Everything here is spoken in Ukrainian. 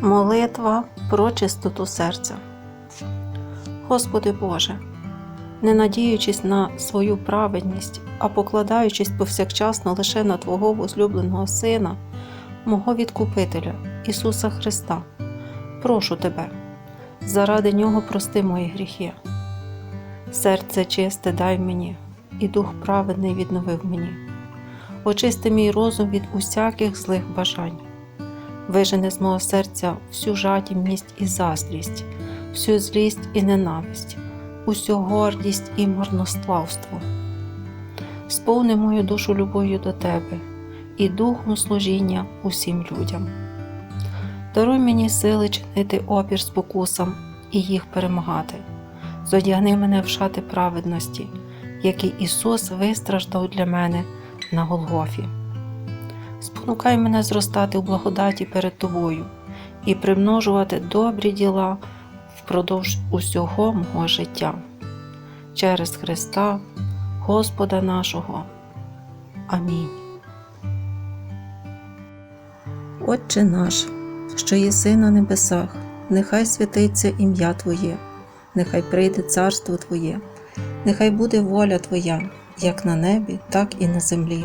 Молитва про чистоту серця. Господи Боже, не надіючись на свою праведність, а покладаючись повсякчасно лише на Твого возлюбленого Сина, мого Відкупителя, Ісуса Христа, прошу Тебе, заради Нього прости мої гріхи. Серце чисте дай мені, і дух праведний відновив мені. Очисти мій розум від усяких злих бажань. Вижени з мого серця всю жадібність і заздрість, всю злість і ненависть, усю гордість і марнославство. Сповни мою душу любов'ю до Тебе і духом служіння усім людям. Даруй мені сили чинити опір спокусам і їх перемагати. Зодягни мене в шати праведності, які Ісус вистраждав для мене на Голгофі. Спонукай мене зростати у благодаті перед Тобою і примножувати добрі діла впродовж усього мого життя. Через Христа, Господа нашого. Амінь. Отче наш, що єси на небесах, нехай святиться ім'я Твоє, нехай прийде царство Твоє, нехай буде воля Твоя, як на небі, так і на землі.